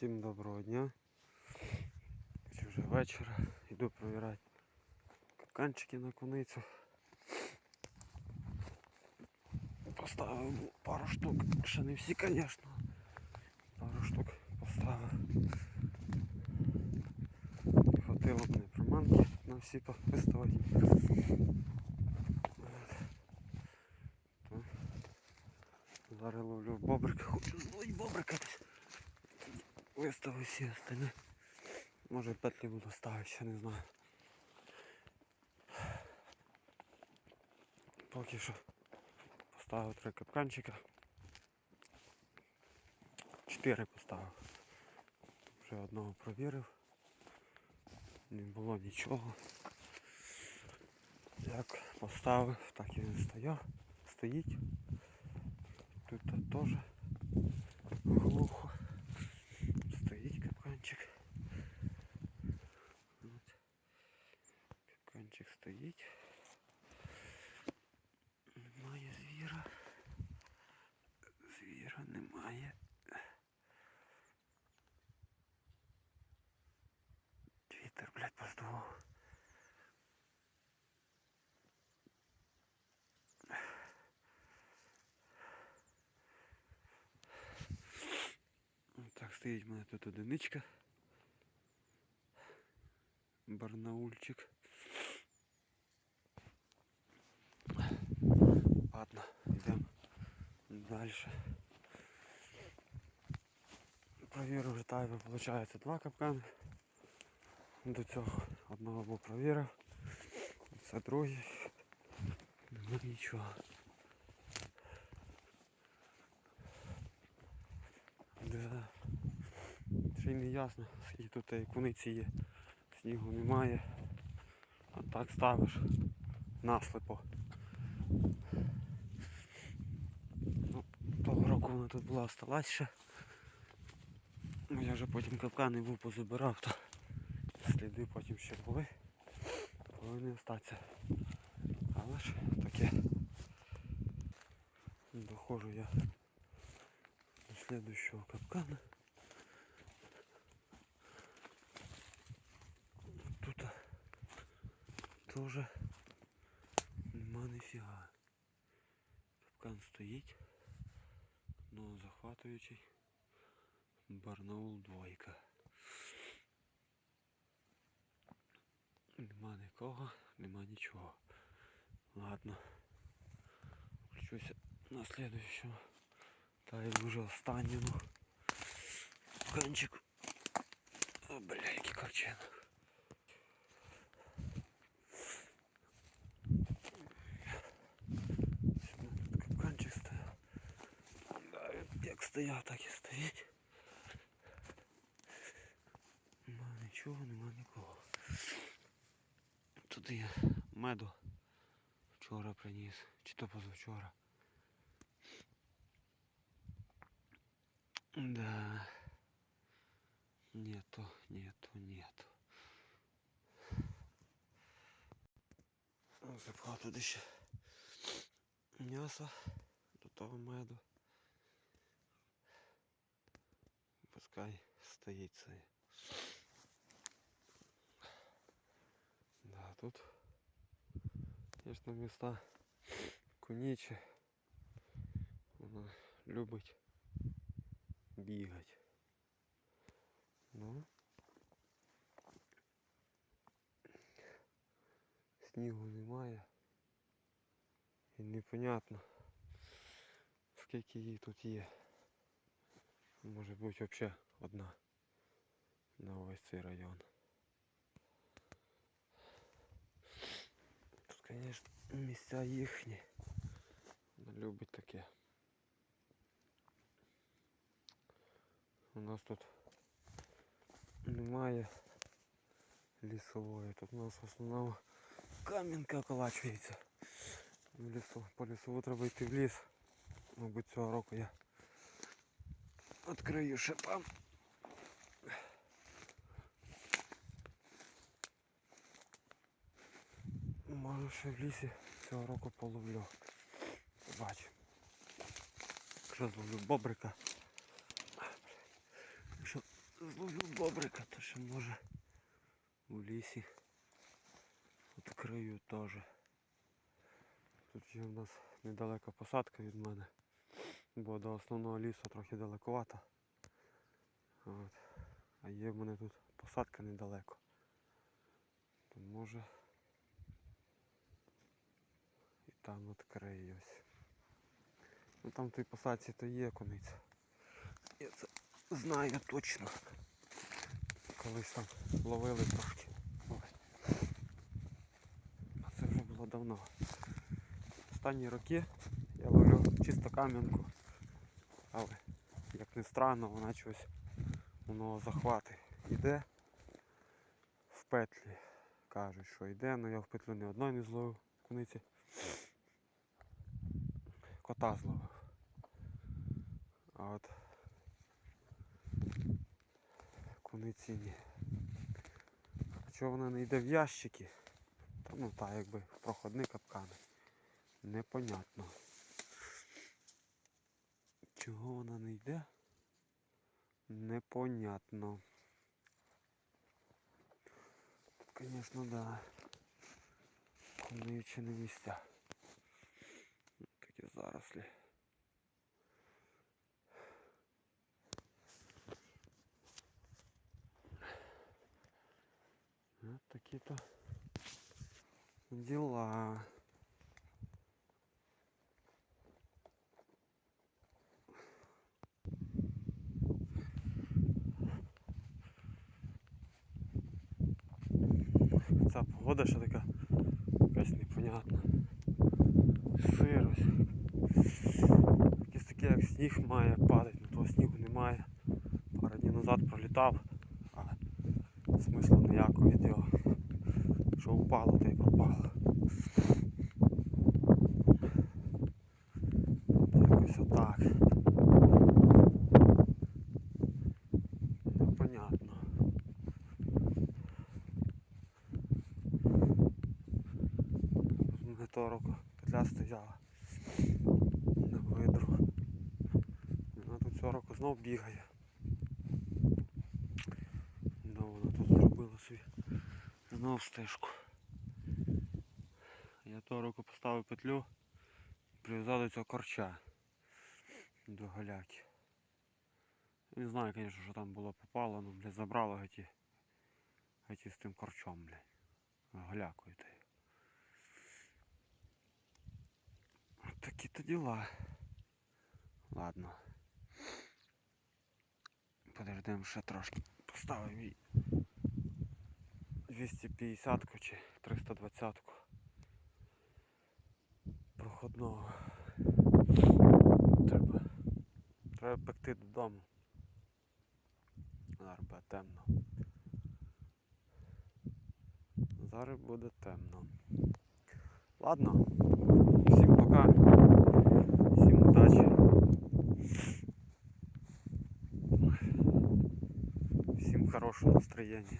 Всім доброго дня. Чи вже вечора. Йду провіряти капканчики на куницю. Поставив пару штук. Ще не всі, звісно. Пару штук поставив. Не хватило б не приманки на всі по- виставити. От. То Зараз ловлю бобрика. Хочу зловити бобрика десь. Виставив всі остальні. Може петлі буду ставити, ще не знаю. Поки що поставив три капканчика. Чотири поставив. Вже одного провірив. Не було нічого. Як поставив, так і він стояв. Стоїть. Тут теж глухо. стоїть в мене тут одиничка. Барнаульчик. Ладно, йдемо далі. Провірив вже тайми, виходить, два капкани. До цього одного був провірив. Це другий. Нема нічого. Да. Ще не ясно, скільки тут і куниці є. Снігу немає. А так ставиш наслепо. Ну, того року вона тут була осталась ще. Ну, я вже потім капкани був позабирав, то сліди потім ще були. Повинні остатися. Але ж таке. Доходжу я до слідущого капкана. теж нема ніфіга. Капкан стоїть, но захватуючий. Барнаул двойка. Нема нікого, нема нічого. Ладно. Включуся на слідуючому. Та й вже останньому. Канчику. О, бля, який корчинок. Стояв, так і стоїть. Нема нічого, нема нікого. Тут я меду вчора приніс, чи то позавчора. Да. Нету, нету, нету. Запхав туди ще м'ясо до того меду. Пускай стоїть це. Да, тут, конечно, міста кунічі. Вона любить бігати. Ну. Снігу немає. І непонятно, скільки її тут є. Може бути взагалі одна на весь цей район. Тут, звісно, місця їхні. Вона любить таке. У нас тут немає лісової. Тут у нас в основному камінка околачується. В лісу, по лісу треба йти в ліс. Мабуть, цього року я відкрию ще там. Може ще в лісі цього року половлю. Бач. Якщо зловлю бобрика. Якщо зловив бобрика, то ще може у лісі. Відкрию теж. Тут є в нас недалека посадка від мене, бо до основного лісу трохи далековато. От. А є в мене тут посадка недалеко. То може і там відкриюсь. Ну там в тій посадці то є кониця. Я це знаю точно. Колись там ловили трошки. Ось. А це вже було давно. Останні роки я ловлю чисто кам'янку. Але, як не странно, вона чогось воно захвати йде в петлі. Кажуть, що йде, але я в петлю ні одної не зловив куниці. Кота зловив. А от куниці ні. Чого вона не йде в ящики? Та ну так, якби в проходні капкани. Непонятно. Чого вона не йде? Непонятно. Тут, звісно, да. Куничі не місця. Такі зарослі. Вот такие-то дела. Ця погода ще така якась непонятна. Сирость. Якийсь таке, як сніг має падати, але того снігу немає. Пару днів назад пролітав, але смислу ніякого від його. Що впало, то й пропало. 40 петля стояла на видру. Вона тут 40 знов бігає. Да, вона тут зробила собі знов стежку. Я тороку поставив петлю і прив'язав до цього корча до галяки Не знаю, звісно, що там було попало, ну, але блядь, забрало геті, з тим корчом, блядь. Голякою. От такі то діла. Ладно. Подождемо ще трошки. Поставимо їй 250 чи 320-ку проходного. Треба. Треба пекти додому. Зараз буде темно. Зараз буде темно. Ладно. Всім пока. Всім удачі. Всім хорошого настроєння.